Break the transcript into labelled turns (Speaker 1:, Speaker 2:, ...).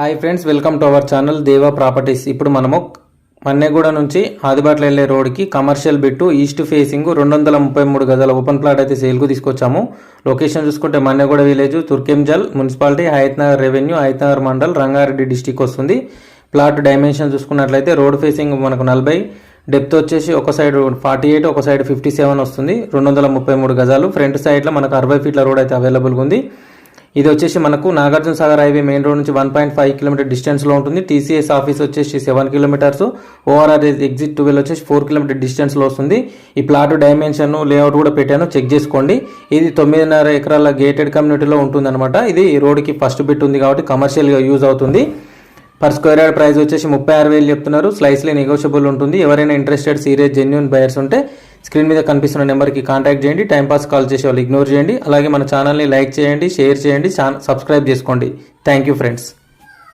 Speaker 1: Hi friends welcome to our channel Deva properties. ఇప్పుడు మనము మన్నెగూడ నుంచి ఆదిబాట్ల వెళ్ళే రోడ్కి కమర్షియల్ బిట్టు ఈస్ట్ ఫేసింగ్ రెండు వందల ముప్పై మూడు గజాల ఓపెన్ ప్లాట్ అయితే సేల్కు తీసుకొచ్చాము. లొకేషన్ చూసుకుంటే Manneguda village Turkayamjal municipality Hayathnagar revenue Hayathnagar mandal Rangareddy district వస్తుంది. ప్లాట్ డైమెన్షన్ చూసుకున్నట్లయితే రోడ్ ఫేసింగ్ మనకు నలభై డెప్త్ వచ్చేసి ఒక సైడ్ ఫార్టీ ఎయిట్ ఒక సైడ్ ఫిఫ్టీ సెవెన్ వస్తుంది. రెండు వందల ముప్పై మూడు గజాలు. ఫ్రంట్ సైడ్లో మనకు అరవై ఫీట్ల రోడ్ అయితే అవైలబుల్గా ఉంది. ఇది వచ్చేసి మనకు Nagarjuna Sagar highway main road నుంచి వన్ పాయింట్ ఫైవ్ కిలోమీటర్ డిస్టెన్స్లో ఉంటుంది. టీసీఎస్ ఆఫీస్ వచ్చేసి seven kilometres. ORR exit twelve వచ్చేసి ఫోర్ కిలోమీటర్ డిస్టెన్స్లో వస్తుంది. ఈ ప్లాట్ డైమెన్షన్ లేఅవుట్ కూడా పెట్టాను. చెక్ చేసుకోండి. ఇది తొమ్మిదిన్నర ఎకరాల గేటెడ్ కమ్యూనిటీలో ఉంటుందన్నమాట. ఇది రోడ్డుకి ఫస్ట్ బిట్ ఉంది కాబట్టి కమర్షియల్గా యూజ్ అవుతుంది. పర్ స్క్వేర్ యార్డ్ ప్రైస్ వచ్చేసి ముప్పై ఆరు వేలు చెప్తున్నారు. స్లైస్లీ నెగోషియబుల్ ఉంటుంది. ఎవరైనా ఇంట్రెస్టెడ్ సీరియస్ జెన్యున్ బయర్స్ ఉంటే స్క్రీన్ మీద కనిపిస్తున్న నెంబర్కి కాంటాక్ట్ చేయండి. టైంపాస్ కాల్ చేసే వాళ్ళు ఇగ్నోర్ చేయండి. అలాగే మన ఛానల్ని లైక్ చేయండి షేర్ చేయండి సబ్స్క్రైబ్ చేసుకోండి. Thank you friends